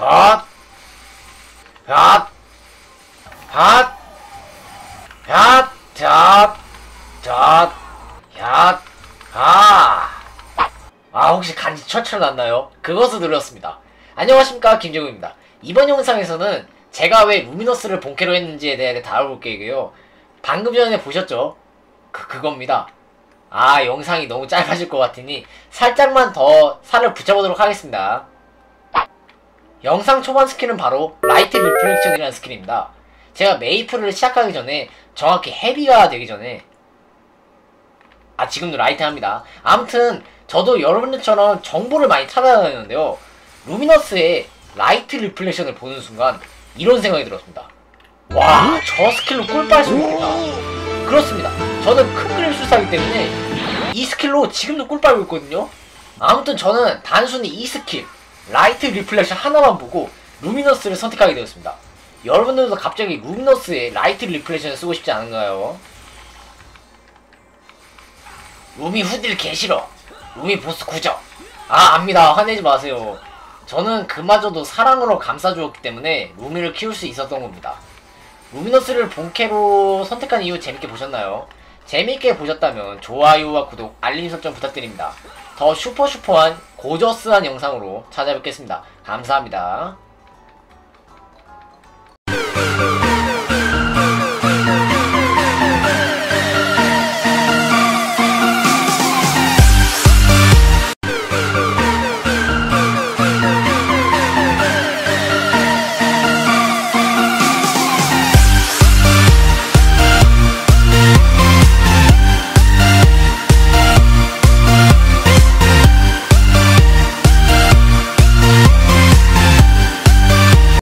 핫! 핫! 핫! 핫! 잣! 잣! 핫! 아! 아 혹시 간지 철철 났나요? 그것을 눌렀습니다. 안녕하십니까 김정우입니다. 이번 영상에서는 제가 왜 루미너스를 본캐로 했는지에 대해 다뤄볼 계획이에요. 방금 전에 보셨죠? 그, 그겁니다. 아 영상이 너무 짧아질 것 같으니 살짝만 더 살을 붙여보도록 하겠습니다. 영상 초반 스킬은 바로 라이트 리플렉션이라는 스킬입니다. 제가 메이플을 시작하기 전에 정확히 헤비가 되기 전에 아 지금도 라이트 합니다. 아무튼 저도 여러분들처럼 정보를 많이 찾아다녔는데요. 루미너스의 라이트 리플렉션을 보는 순간 이런 생각이 들었습니다. 와, 저 스킬로 꿀빨 수 있겠다. 그렇습니다. 저는 큰 그림 술사기 때문에 이 스킬로 지금도 꿀빨고 있거든요. 아무튼 저는 단순히 이 스킬, 라이트 리플렉션 하나만 보고 루미너스를 선택하게 되었습니다. 여러분들도 갑자기 루미너스의 라이트 리플렉션을 쓰고 싶지 않은가요? 루미 후딜 개싫어. 루미 보스 구적. 아, 압니다. 화내지 마세요. 저는 그마저도 사랑으로 감싸주었기 때문에 루미를 키울 수 있었던 겁니다. 루미너스를 본캐로 선택한 이유 재밌게 보셨나요? 재밌게 보셨다면 좋아요와 구독, 알림 설정 부탁드립니다. 더 슈퍼슈퍼한 고저스한 영상으로 찾아뵙겠습니다. 감사합니다.